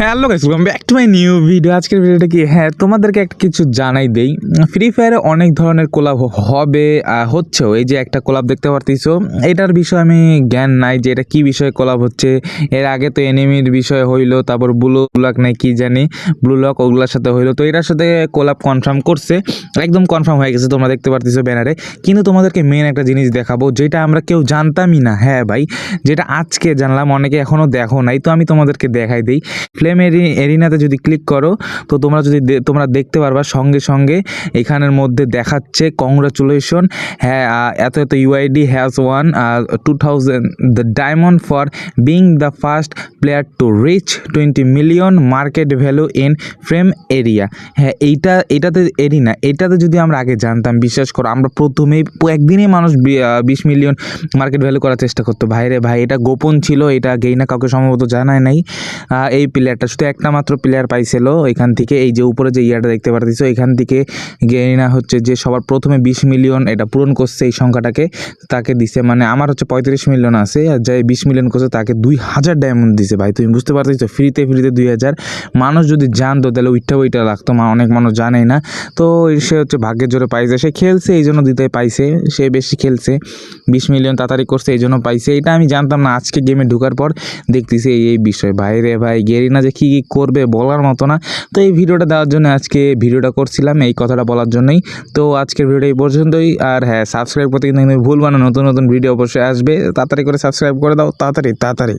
Hello guys welcome back to my new video আজকের ভিডিওটা কি? হ্যাঁ তোমাদেরকে একটা কিছু জানাই দেই। ফ্রি ফায়ারে অনেক ধরনের কোলাব হবে হচ্ছেও এই যে একটা কোলাব দেখতে পারতেছো, এটার বিষয়ে আমি জ্ঞান নাই যে এটা কি বিষয়ে কোলাব হচ্ছে। এর আগে তো এনিমির বিষয় হইল, তারপর ব্লু লক নাই, কি জানি? ব্লু লক ওগুলোর সাথে হইল। তো এটার সাথে কোলাব কনফার্ম করছে। একদম কনফার্ম হয়ে গেছে, তোমরা দেখতে পারতেছো ব্যানারে কিন্তু তোমাদেরকে মেন একটা জিনিস দেখাবো, যেটা আমরা কেউ জানতামই না। হ্যাঁ ভাই, যেটা আজকে জানলাম, অনেকে এখনও দেখো নাই। তো আমি তোমাদেরকে দেখাই দিই। ফ্লেম এরি এরিনাতে যদি ক্লিক করো, তো তোমরা যদি তোমরা দেখতে পারবা সঙ্গে সঙ্গে এখানের মধ্যে দেখাচ্ছে কংগ্রাচুলেশন হ্যাঁ এত এত UID has one two thousand the diamond for being the first player to reach twenty million market value in frame area হ্যাঁ এইটা, এটাতে এরিনা এটাতে যদি আমরা আগে জানতাম, বিশ্বাস করো, আমরা প্রথমেই একদিনেই মানুষ বিশ মিলিয়ন মার্কেট ভ্যালু করার চেষ্টা করতো। ভাইরে ভাই, এটা গোপন ছিল, এটা গেইনা কাউকে সম্ভবত জানায় নাই এই এই প্লেয়ারটা শুধু একটা মাত্র প্লেয়ার পাইছিল। এখান থেকে এই যে উপরে যে ইয়াটা দেখতে পারতেছো, এখান থেকে গেইনা হচ্ছে যে সবার প্রথমে বিশ মিলিয়ন এটা পূরণ করছে এই সংখ্যাটাকে। তাকে দিছে মানে আমার হচ্ছে পঁয়ত্রিশ মিলিয়ন আছে, আর যে বিশ মিলিয়ন করছে তাকে দুই হাজার ডায়মন্ড দিছে ভাই। তুমি বুঝতে পারতেছো ফ্রিতে ফ্রিতে দুই হাজার। মানুষ যদি জানতো তাহলে ওইটা ওইটা লাগতো, মা অনেক মানুষ জানেই না। তো সে হচ্ছে ভাগ্যের জোরে পাইছে, সে খেলছে, এই জন্য দিতে পাইছে, সে বেশি খেলছে। বিশ মিলিয়ন তাড়াতাড়ি করছে, এই জন্য পাইছে। এটা আমি জানতাম না, আজকে গেমে ঢুকার পর দেখতেছি এই এই বিষয়। বাইরে ভাই, গেরিনা যে কী কী করবে বলার মতো না। তো এই ভিডিওটা দেওয়ার জন্য আজকে ভিডিওটা করছিলাম, এই কথাটা বলার জন্যই। তো আজকের ভিডিওটা এই পর্যন্তই। আর হ্যাঁ সাবস্ক্রাইব করতে কিন্তু ভুলবা না, নতুন নতুন ভিডিও অবশ্যই আসবে। তাড়াতাড়ি করে সাবস্ক্রাইব করে দাও, তাড়াতাড়ি তাড়াতাড়ি।